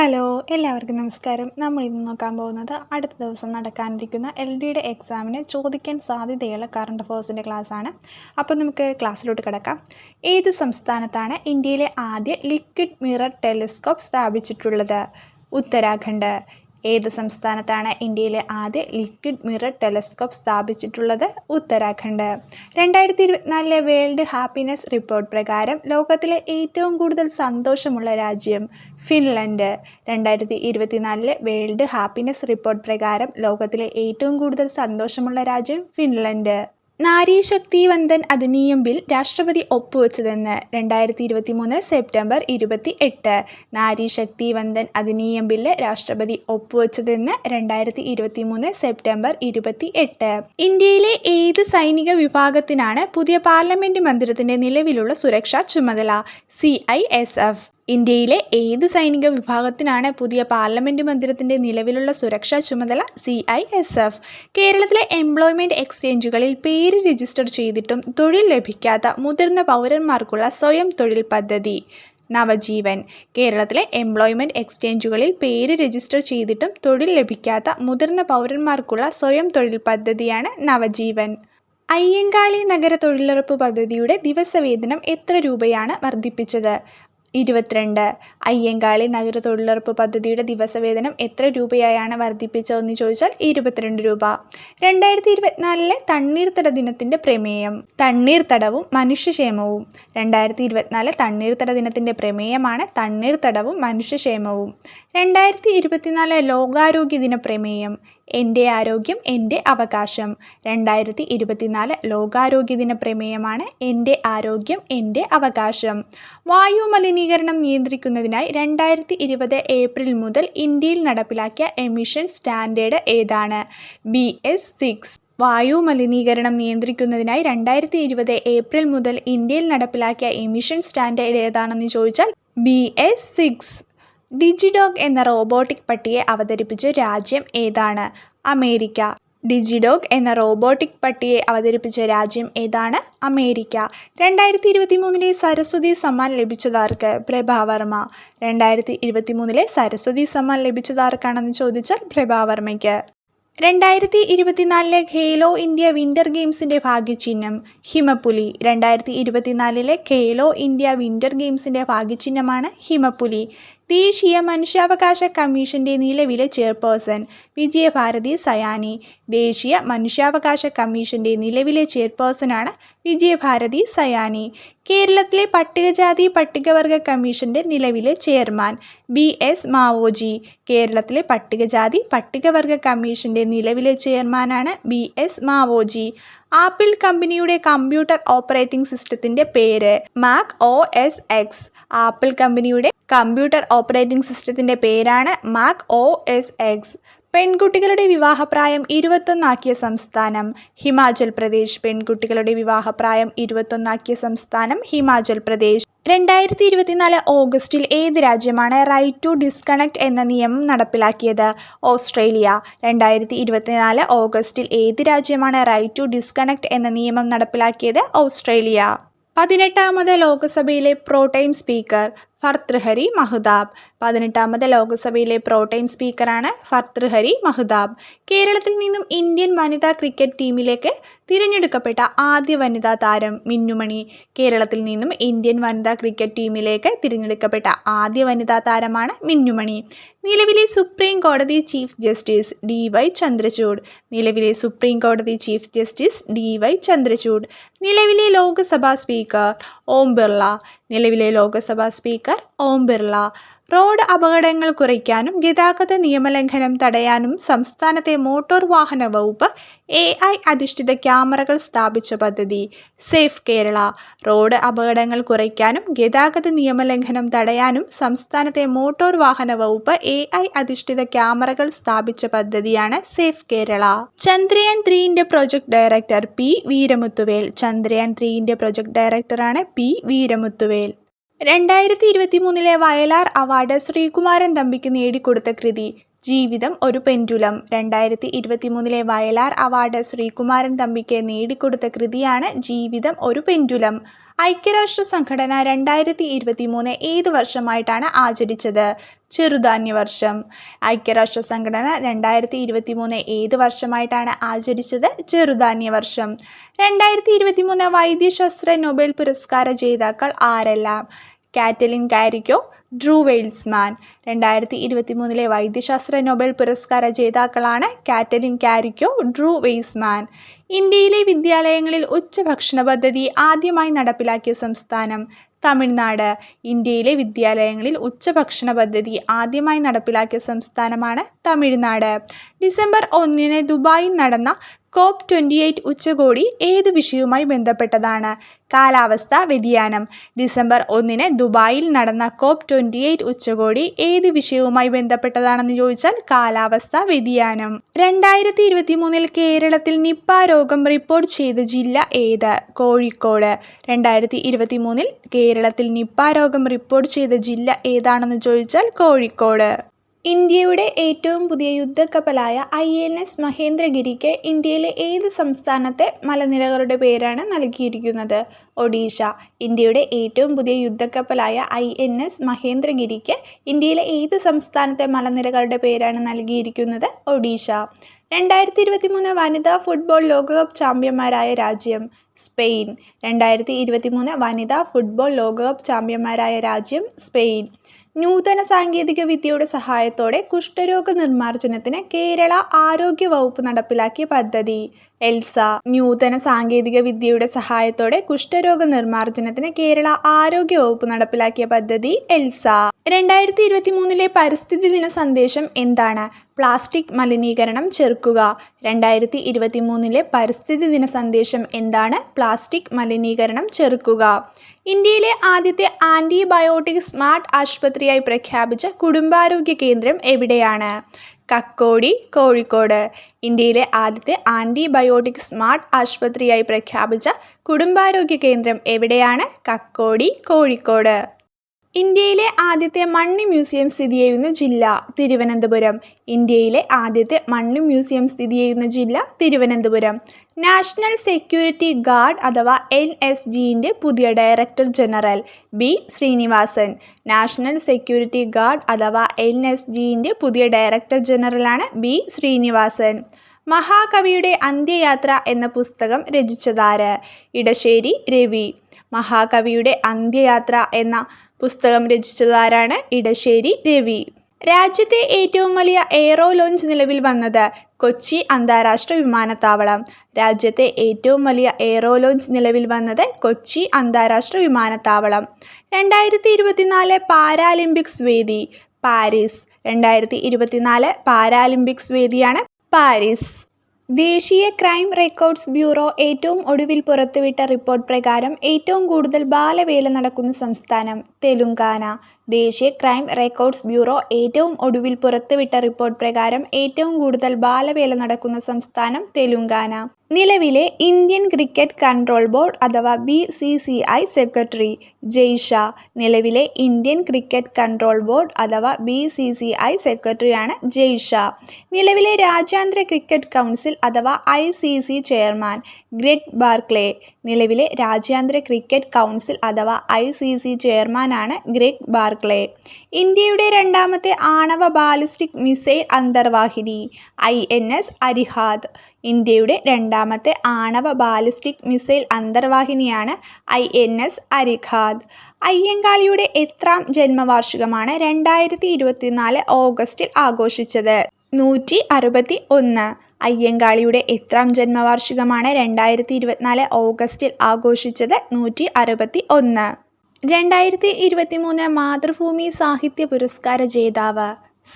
Hello എല്ലാവർക്കും നമസ്കാരം. നമ്മൾ ഇന്ന് നോക്കാൻ പോകുന്നത് അടുത്ത ദിവസം നടക്കാനിരിക്കുന്ന എൽ ഡിയുടെ എക്സാമിന് ചോദിക്കാൻ സാധ്യതയുള്ള കറണ്ട് അഫേഴ്സിന്റെ ആണ്. അപ്പോൾ നമുക്ക് ക്ലാസ്സിലോട്ട് കിടക്കാം. ഏത് സംസ്ഥാനത്താണ് ഇന്ത്യയിലെ ആദ്യ ലിക്വിഡ് മിറർ ടെലിസ്കോപ്പ് സ്ഥാപിച്ചിട്ടുള്ളത്? ഉത്തരാഖണ്ഡ് ഏത് സംസ്ഥാനത്താണ് ഇന്ത്യയിലെ ആദ്യ ലിക്വിഡ് മിറർ ടെലസ്കോപ്പ് സ്ഥാപിച്ചിട്ടുള്ളത്? ഉത്തരാഖണ്ഡ്. രണ്ടായിരത്തി ഇരുപത്തിനാലിലെ വേൾഡ് ഹാപ്പിനെസ് റിപ്പോർട്ട് പ്രകാരം ലോകത്തിലെ ഏറ്റവും കൂടുതൽ സന്തോഷമുള്ള രാജ്യം ഫിൻലൻഡ്. രണ്ടായിരത്തി ഇരുപത്തിനാലിലെ വേൾഡ് ഹാപ്പിനെസ് റിപ്പോർട്ട് പ്രകാരം ലോകത്തിലെ ഏറ്റവും കൂടുതൽ സന്തോഷമുള്ള രാജ്യം ഫിൻലൻഡ്. നാരീശക്തി വന്ദൻ അധിനിയം ബിൽ രാഷ്ട്രപതി ഒപ്പുവെച്ചതെന്ന് രണ്ടായിരത്തി ഇരുപത്തി മൂന്ന് സെപ്റ്റംബർ ഇരുപത്തി എട്ട് നാരീശക്തി വന്ദൻ അധിനിയം ബില്ല് രാഷ്ട്രപതി ഒപ്പുവെച്ചതെന്ന് രണ്ടായിരത്തി ഇരുപത്തി മൂന്ന് സെപ്റ്റംബർ ഇരുപത്തി എട്ട് ഇന്ത്യയിലെ ഏത് സൈനിക വിഭാഗത്തിനാണ് പുതിയ പാർലമെന്റ് മന്ദിരത്തിന്റെ നിലവിലുള്ള സുരക്ഷാ ചുമതല? C I S F. ഇന്ത്യയിലെ ഏത് സൈനിക വിഭാഗത്തിനാണ് പുതിയ പാർലമെന്റ് മന്ദിരത്തിന്റെ നിലവിലുള്ള സുരക്ഷാ ചുമതല സി ഐ എസ് എഫ് കേരളത്തിലെ എംപ്ലോയ്മെന്റ് എക്സ്ചേഞ്ചുകളിൽ പേര് രജിസ്റ്റർ ചെയ്തിട്ടും തൊഴിൽ ലഭിക്കാത്ത മുതിർന്ന പൗരന്മാർക്കുള്ള സ്വയം തൊഴിൽ പദ്ധതി. നവജീവൻ. കേരളത്തിലെ എംപ്ലോയ്മെന്റ് എക്സ്ചേഞ്ചുകളിൽ പേര് രജിസ്റ്റർ ചെയ്തിട്ടും തൊഴിൽ ലഭിക്കാത്ത മുതിർന്ന പൗരന്മാർക്കുള്ള സ്വയം തൊഴിൽ പദ്ധതിയാണ് നവജീവൻ. അയ്യങ്കാളി നഗര തൊഴിലുറപ്പ് പദ്ധതിയുടെ ദിവസവേതനം എത്ര രൂപയാണ് വർദ്ധിപ്പിച്ചത്? ഇരുപത്തിരണ്ട്. അയ്യങ്കാളി നഗര തൊഴിലുറപ്പ് പദ്ധതിയുടെ ദിവസവേതനം എത്ര രൂപയായാണ് വർദ്ധിപ്പിച്ചതെന്ന് ചോദിച്ചാൽ ഇരുപത്തിരണ്ട് രൂപ. രണ്ടായിരത്തി ഇരുപത്തിനാലിലെ തണ്ണീർത്തട ദിനത്തിന്റെ പ്രമേയം. തണ്ണീർത്തടവും മനുഷ്യക്ഷേമവും. രണ്ടായിരത്തി ഇരുപത്തിനാല് തണ്ണീർത്തട ദിനത്തിന്റെ പ്രമേയമാണ് തണ്ണീർത്തടവും മനുഷ്യക്ഷേമവും. രണ്ടായിരത്തി ഇരുപത്തിനാല് ലോകാരോഗ്യ ദിന പ്രമേയം. എന്റെ ആരോഗ്യം എന്റെ അവകാശം. രണ്ടായിരത്തി ഇരുപത്തിനാല് ലോകാരോഗ്യ ദിന പ്രമേയമാണ് എന്റെ ആരോഗ്യം എന്റെ അവകാശം. വായു മലിനീകരണം നിയന്ത്രിക്കുന്നതിനായി രണ്ടായിരത്തി ഇരുപത് ഏപ്രിൽ മുതൽ ഇന്ത്യയിൽ നടപ്പിലാക്കിയ എമിഷൻ സ്റ്റാൻഡേർഡ് ഏതാണ്? ബി എസ് സിക്സ് വായു മലിനീകരണം നിയന്ത്രിക്കുന്നതിനായി രണ്ടായിരത്തി ഇരുപത് ഏപ്രിൽ മുതൽ ഇന്ത്യയിൽ നടപ്പിലാക്കിയ എമിഷൻ സ്റ്റാൻഡേർഡ് ഏതാണെന്ന് ചോദിച്ചാൽ ബി എസ് സിക്സ് ഡിജിഡോഗ് എന്ന റോബോട്ടിക് പട്ടിയെ അവതരിപ്പിച്ച രാജ്യം ഏതാണ്? അമേരിക്ക. ഡിജിഡോഗ് എന്ന റോബോട്ടിക് പട്ടിയെ അവതരിപ്പിച്ച രാജ്യം ഏതാണ്? അമേരിക്ക. രണ്ടായിരത്തി ഇരുപത്തി മൂന്നിലെ സരസ്വതി സമ്മാൻ ലഭിച്ചതാർക്ക്? പ്രഭാവർമ്മ. രണ്ടായിരത്തി ഇരുപത്തി മൂന്നിലെ സരസ്വതി സമ്മാൻ ലഭിച്ചതാർക്കാണെന്ന് ചോദിച്ചാൽ പ്രഭാവർമ്മയ്ക്ക്. രണ്ടായിരത്തി ഇരുപത്തിനാലിലെ ഖേലോ ഇന്ത്യ വിന്റർ ഗെയിംസിന്റെ ഭാഗ്യചിഹ്നം. ഹിമപ്പുലി. രണ്ടായിരത്തി ഇരുപത്തിനാലിലെ ഖേലോ ഇന്ത്യ വിന്റർ ഗെയിംസിന്റെ ഭാഗ്യചിഹ്നമാണ് ഹിമപ്പുലി. ദേശീയ മനുഷ്യാവകാശ കമ്മീഷന്റെ നിലവിലെ ചെയർപേഴ്സൺ വിജയഭാരതി സയാനി. ദേശീയ മനുഷ്യാവകാശ കമ്മീഷന്റെ നിലവിലെ ചെയർപേഴ്സണാണ് വിജയഭാരതി സയാനി. കേരളത്തിലെ പട്ടികജാതി പട്ടികവർഗ കമ്മീഷന്റെ നിലവിലെ ചെയർമാൻ ബി എസ് മാവോജി. കേരളത്തിലെ പട്ടികജാതി പട്ടികവർഗ കമ്മീഷന്റെ നിലവിലെ ചെയർമാനാണ് ബി എസ് മാവോജി. ആപ്പിൾ കമ്പനിയുടെ കമ്പ്യൂട്ടർ ഓപ്പറേറ്റിംഗ് സിസ്റ്റത്തിന്റെ പേര് Mac O S X Apple കമ്പനിയുടെ കമ്പ്യൂട്ടർ ഓപ്പറേറ്റിംഗ് സിസ്റ്റത്തിന്റെ പേരാണ് മാക് ഒ എസ് എക്സ് പെൺകുട്ടികളുടെ വിവാഹപ്രായം ഇരുപത്തൊന്നാക്കിയ സംസ്ഥാനം ഹിമാചൽ പ്രദേശ്. പെൺകുട്ടികളുടെ വിവാഹപ്രായം ഇരുപത്തൊന്നാക്കിയ സംസ്ഥാനം ഹിമാചൽ പ്രദേശ്. രണ്ടായിരത്തി ഇരുപത്തിനാല് ഓഗസ്റ്റിൽ ഏത് രാജ്യമാണ് റൈറ്റ് ടു ഡിസ്കണക്ട് എന്ന നിയമം നടപ്പിലാക്കിയത്? ഓസ്ട്രേലിയ. രണ്ടായിരത്തി ഇരുപത്തിനാല് ഓഗസ്റ്റിൽ ഏത് രാജ്യമാണ് റൈറ്റ് ടു ഡിസ്കണക്ട് എന്ന നിയമം നടപ്പിലാക്കിയത്? ഓസ്ട്രേലിയ. പതിനെട്ടാമത് ലോക്സഭയിലെ പ്രോടൈം സ്പീക്കർ. ഭർത്തൃഹരി മഹ്താബ് പതിനെട്ടാമത് ലോക്സഭയിലെ പ്രോടൈം സ്പീക്കറാണ് ഭർത്തൃഹരി മഹ്താബ് കേരളത്തിൽ നിന്നും ഇന്ത്യൻ വനിതാ ക്രിക്കറ്റ് ടീമിലേക്ക് തിരഞ്ഞെടുക്കപ്പെട്ട ആദ്യ വനിതാ താരം മിന്നുമണി. കേരളത്തിൽ നിന്നും ഇന്ത്യൻ വനിതാ ക്രിക്കറ്റ് ടീമിലേക്ക് തിരഞ്ഞെടുക്കപ്പെട്ട ആദ്യ വനിതാ താരമാണ് മിന്നുമണി. നിലവിലെ സുപ്രീം കോടതി chief justice D Y Chandrachud. നിലവിലെ സുപ്രീം കോടതി chief justice D Y Chandrachud. നിലവിലെ ലോക്സഭാ സ്പീക്കർ ഓം ബിർള. നിലവിലെ ലോക്സഭാ സ്പീക്കർ ഓം ബിർള. റോഡ് അപകടങ്ങൾ കുറയ്ക്കാനും ഗതാഗത നിയമലംഘനം തടയാനും സംസ്ഥാനത്തെ മോട്ടോർ വാഹന വകുപ്പ് എ ഐ അധിഷ്ഠിത ക്യാമറകൾ സ്ഥാപിച്ച പദ്ധതി. സേഫ് കേരള. റോഡ് അപകടങ്ങൾ കുറയ്ക്കാനും ഗതാഗത നിയമലംഘനം തടയാനും സംസ്ഥാനത്തെ മോട്ടോർ വാഹന വകുപ്പ് എ ഐ അധിഷ്ഠിത ക്യാമറകൾ സ്ഥാപിച്ച പദ്ധതിയാണ് safe Kerala. Chandrayaan ത്രീയിന്റെ project director P Veeramuthuvel. Chandrayaan ത്രീയിന്റെ project ഡയറക്ടറാണ് പി വീരമുത്തുവേൽ. രണ്ടായിരത്തി ഇരുപത്തി മൂന്നിലെ വയലാർ അവാർഡ് ശ്രീകുമാരൻ തമ്പിക്ക് നേടിക്കൊടുത്ത കൃതി. ജീവിതം ഒരു പെൻഡുലം. രണ്ടായിരത്തി ഇരുപത്തിമൂന്നിലെ വയലാർ അവാർഡ് ശ്രീകുമാരൻ തമ്പിക്ക് നേടിക്കൊടുത്ത കൃതിയാണ് ജീവിതം ഒരു പെൻഡുലം. ഐക്യരാഷ്ട്ര സംഘടന രണ്ടായിരത്തി ഇരുപത്തിമൂന്ന് ഏത് വർഷമായിട്ടാണ് ആചരിച്ചത്? ചെറുധാന്യ വർഷം. ഐക്യരാഷ്ട്ര സംഘടന രണ്ടായിരത്തി ഇരുപത്തി മൂന്ന് ഏത് വർഷമായിട്ടാണ് ആചരിച്ചത്? ചെറുധാന്യ വർഷം. രണ്ടായിരത്തി ഇരുപത്തി മൂന്ന് വൈദ്യശാസ്ത്ര നൊബേൽ പുരസ്കാര ജേതാക്കൾ ആരെല്ലാം? Katalin Kariko Drew Weissman. രണ്ടായിരത്തി ഇരുപത്തി മൂന്നിലെ വൈദ്യശാസ്ത്ര നൊബേൽ പുരസ്കാര ജേതാക്കളാണ് കാറ്റലിൻ കാരിക്കോ ഡ്രൂ വെയിസ്മാൻ ഇന്ത്യയിലെ വിദ്യാലയങ്ങളിൽ ഉച്ചഭക്ഷണ പദ്ധതി ആദ്യമായി നടപ്പിലാക്കിയ സംസ്ഥാനം തമിഴ്നാട്. ഇന്ത്യയിലെ വിദ്യാലയങ്ങളിൽ ഉച്ചഭക്ഷണ പദ്ധതി ആദ്യമായി നടപ്പിലാക്കിയ സംസ്ഥാനമാണ് തമിഴ്നാട്. ഡിസംബർ ഒന്നിന് ദുബായിൽ നടന്ന കോപ്പ് ട്വന്റി എയ്റ്റ് ഉച്ചകോടി ഏത് വിഷയവുമായി ബന്ധപ്പെട്ടതാണ്? കാലാവസ്ഥ വ്യതിയാനം. ഡിസംബർ ഒന്നിന് ദുബായിൽ നടന്ന കോപ്പ് ട്വന്റി എയ്റ്റ് ഉച്ചകോടി ഏത് വിഷയവുമായി ബന്ധപ്പെട്ടതാണെന്ന് ചോദിച്ചാൽ കാലാവസ്ഥ വ്യതിയാനം. രണ്ടായിരത്തി ഇരുപത്തി മൂന്നിൽ കേരളത്തിൽ നിപ്പ രോഗം റിപ്പോർട്ട് ചെയ്ത ജില്ല ഏത്? കോഴിക്കോട്. രണ്ടായിരത്തി ഇരുപത്തി മൂന്നിൽ കേരളത്തിൽ നിപ്പ രോഗം റിപ്പോർട്ട് ചെയ്ത ജില്ല ഏതാണെന്ന് ചോദിച്ചാൽ കോഴിക്കോട്. ഇന്ത്യയുടെ ഏറ്റവും പുതിയ യുദ്ധക്കപ്പലായ ഐ എൻ എസ് മഹേന്ദ്രഗിരിക്ക് ഇന്ത്യയിലെ ഏത് സംസ്ഥാനത്തെ മലനിരകളുടെ പേരാണ് നൽകിയിരിക്കുന്നത്? ഒഡീഷ. ഇന്ത്യയുടെ ഏറ്റവും പുതിയ യുദ്ധക്കപ്പലായ ഐ എൻ എസ് മഹേന്ദ്രഗിരിക്ക് ഇന്ത്യയിലെ ഏത് സംസ്ഥാനത്തെ മലനിരകളുടെ പേരാണ് നൽകിയിരിക്കുന്നത്? ഒഡീഷ. രണ്ടായിരത്തി ഇരുപത്തി മൂന്ന് വനിതാ ഫുട്ബോൾ ലോകകപ്പ് ചാമ്പ്യന്മാരായ രാജ്യം സ്പെയിൻ. രണ്ടായിരത്തി ഇരുപത്തി മൂന്ന് വനിതാ ഫുട്ബോൾ ലോകകപ്പ് ചാമ്പ്യന്മാരായ രാജ്യം സ്പെയിൻ. നൂതന സാങ്കേതിക വിദ്യയുടെ സഹായത്തോടെ കുഷ്ഠരോഗ നിർമ്മാർജനത്തിന് കേരള ആരോഗ്യ വകുപ്പ് നടപ്പിലാക്കിയ പദ്ധതി. എൽസ നൂതന സാങ്കേതിക വിദ്യയുടെ സഹായത്തോടെ കുഷ്ഠരോഗ നിർമ്മാർജനത്തിന് കേരള ആരോഗ്യ വകുപ്പ് നടപ്പിലാക്കിയ പദ്ധതി എൽസ. രണ്ടായിരത്തി ഇരുപത്തി മൂന്നിലെ പരിസ്ഥിതി ദിന സന്ദേശം എന്താണ്? പ്ലാസ്റ്റിക് മലിനീകരണം ചെറുക്കുക. രണ്ടായിരത്തി ഇരുപത്തി മൂന്നിലെ പരിസ്ഥിതി ദിന സന്ദേശം എന്താണ്? പ്ലാസ്റ്റിക് മലിനീകരണം ചെറുക്കുക. ഇന്ത്യയിലെ ആദ്യത്തെ ആന്റിബയോട്ടിക് സ്മാർട്ട് ആശുപത്രിയായി പ്രഖ്യാപിച്ച കുടുംബാരോഗ്യ കേന്ദ്രം എവിടെയാണ്? കക്കോടി കോഴിക്കോട്. ഇന്ത്യയിലെ ആദ്യത്തെ ആന്റിബയോട്ടിക് സ്മാർട്ട് ആശുപത്രിയായി പ്രഖ്യാപിച്ച കുടുംബാരോഗ്യ കേന്ദ്രം എവിടെയാണ്? കക്കോടി കോഴിക്കോട്. ഇന്ത്യയിലെ ആദ്യത്തെ മണ്ണ് മ്യൂസിയം സ്ഥിതി ചെയ്യുന്ന ജില്ല തിരുവനന്തപുരം. ഇന്ത്യയിലെ ആദ്യത്തെ മണ്ണ് മ്യൂസിയം സ്ഥിതി ചെയ്യുന്ന ജില്ല തിരുവനന്തപുരം. നാഷണൽ സെക്യൂരിറ്റി ഗാർഡ് അഥവാ എൻ എസ് ജിന്റെ പുതിയ director general B Sreenivasan. National security guard അഥവാ എൻ എസ് ജിന്റെ പുതിയ ഡയറക്ടർ ജനറലാണ് ബി ശ്രീനിവാസൻ. മഹാകവിയുടെ അന്ത്യയാത്ര എന്ന പുസ്തകം രചിച്ചതാര്? ഇടശ്ശേരി രവി. മഹാകവിയുടെ അന്ത്യയാത്ര എന്ന പുസ്തകം രചിച്ചതാരാണ്? ഇടശ്ശേരി രവി. രാജ്യത്തെ ഏറ്റവും വലിയ എയറോ ലോഞ്ച് നിലവിൽ വന്നത് കൊച്ചി അന്താരാഷ്ട്ര വിമാനത്താവളം. രാജ്യത്തെ ഏറ്റവും വലിയ എയറോ ലോഞ്ച് നിലവിൽ വന്നത് കൊച്ചി അന്താരാഷ്ട്ര വിമാനത്താവളം. രണ്ടായിരത്തി ഇരുപത്തിനാല് പാരാലിമ്പിക്സ് വേദി പാരീസ്. രണ്ടായിരത്തി ഇരുപത്തിനാല് പാരാലിമ്പിക്സ് വേദിയാണ് പാരീസ്. ദേശീയ ക്രൈം റെക്കോർഡ്സ് ബ്യൂറോ ഏറ്റവും ഒടുവിൽ പുറത്തുവിട്ട റിപ്പോർട്ട് പ്രകാരം ഏറ്റവും കൂടുതൽ ബാലവേല നടക്കുന്ന സംസ്ഥാനം തെലുങ്കാന. ദേശീയ ക്രൈം റെക്കോർഡ്സ് ബ്യൂറോ ഏറ്റവും ഒടുവിൽ പുറത്തുവിട്ട റിപ്പോർട്ട് പ്രകാരം ഏറ്റവും കൂടുതൽ ബാലവേല നടക്കുന്ന സംസ്ഥാനം തെലുങ്കാന. നിലവിലെ ഇന്ത്യൻ ക്രിക്കറ്റ് കൺട്രോൾ ബോർഡ് അഥവാ B C C I secretary Jay Shah നിലവിലെ ഇന്ത്യൻ ക്രിക്കറ്റ് കൺട്രോൾ ബോർഡ് അഥവാ ബി സി സി ഐ സെക്രട്ടറിയാണ് ജയ്ഷ. നിലവിലെ രാജ്യാന്തര ക്രിക്കറ്റ് കൗൺസിൽ അഥവാ I C C chairman Greg Barclay. നിലവിലെ രാജ്യാന്തര ക്രിക്കറ്റ് കൗൺസിൽ അഥവാ ഐ സി സി ചെയർമാനാണ് ഗ്രെഗ് ബാർക്ലേ. ഇന്ത്യയുടെ രണ്ടാമത്തെ ആണവ ബാലിസ്റ്റിക് മിസൈൽ അന്തർവാഹിനി ഐ എൻ എസ് അരിഹാദ്. ഇന്ത്യയുടെ രണ്ടാമത്തെ ആണവ ബാലിസ്റ്റിക് മിസൈൽ അന്തർവാഹിനിയാണ് ഐ എൻ എസ് അരിഖാദ്. അയ്യങ്കാളിയുടെ എത്രാം ജന്മവാർഷികമാണ് രണ്ടായിരത്തി ഇരുപത്തിനാല് ഓഗസ്റ്റിൽ ആഘോഷിച്ചത്. നൂറ്റി അറുപത്തി ഒന്ന് അയ്യങ്കാളിയുടെ എത്രാം ജന്മവാർഷികമാണ് രണ്ടായിരത്തി ഇരുപത്തിനാല് ഓഗസ്റ്റിൽ ആഘോഷിച്ചത് നൂറ്റി അറുപത്തി ഒന്ന് രണ്ടായിരത്തി ഇരുപത്തി മൂന്ന് മാതൃഭൂമി സാഹിത്യ പുരസ്കാര ജേതാവ്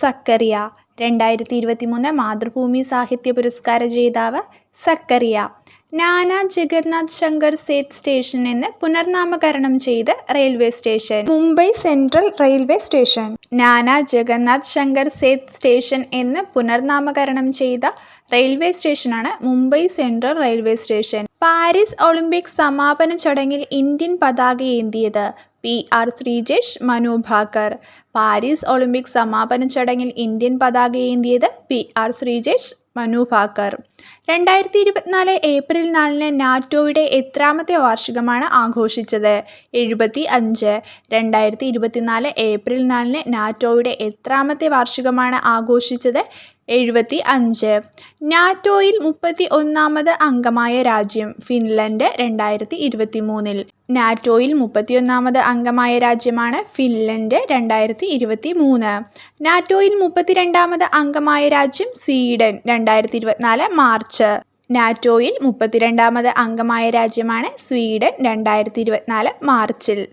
സക്കറിയ. രണ്ടായിരത്തി ഇരുപത്തി മൂന്ന് മാതൃഭൂമി സാഹിത്യ പുരസ്കാര ജേതാവ് സക്കറിയ. നാന ജഗന്നാഥ് ശങ്കർ സേത് സ്റ്റേഷൻ എന്ന് പുനർനാമകരണം ചെയ്ത് railway station. Mumbai central railway station. Nana Jagannath Shankar Seth station എന്ന് പുനർനാമകരണം ചെയ്ത റെയിൽവേ സ്റ്റേഷനാണ് Mumbai central railway station. Paris Olympic സമാപന ചടങ്ങിൽ ഇന്ത്യൻ പതാക ഏന്തിയത് P R Sreejesh Manu Bhaker Paris Olympic സമാപന ചടങ്ങിൽ ഇന്ത്യൻ പതാക ഏന്തിയത് പി ആർ ശ്രീജേഷ് മനു ഭാക്കർ രണ്ടായിരത്തി ഇരുപത്തിനാല് ഏപ്രിൽ നാലിന് നാറ്റോയുടെ എത്രാമത്തെ വാർഷികമാണ് ആഘോഷിച്ചത്. എഴുപത്തി അഞ്ച് രണ്ടായിരത്തി ഇരുപത്തിനാല് ഏപ്രിൽ നാലിന് നാറ്റോയുടെ എത്രാമത്തെ വാർഷികമാണ് ആഘോഷിച്ചത് എഴുപത്തി അഞ്ച് നാറ്റോയിൽ മുപ്പത്തി ഒന്നാമത് അംഗമായ രാജ്യം ഫിൻലൻഡ് രണ്ടായിരത്തി ഇരുപത്തി മൂന്നിൽ നാറ്റോയിൽ മുപ്പത്തിയൊന്നാമത് അംഗമായ രാജ്യമാണ് ഫിൻലൻഡ് രണ്ടായിരത്തി ഇരുപത്തി മൂന്ന് നാറ്റോയിൽ മുപ്പത്തിരണ്ടാമത് അംഗമായ രാജ്യം സ്വീഡൻ രണ്ടായിരത്തി ഇരുപത്തിനാല് മാർച്ച്. നാറ്റോയിൽ മുപ്പത്തിരണ്ടാമത് അംഗമായ രാജ്യമാണ് സ്വീഡൻ രണ്ടായിരത്തി ഇരുപത്തിനാല് മാർച്ചിൽ.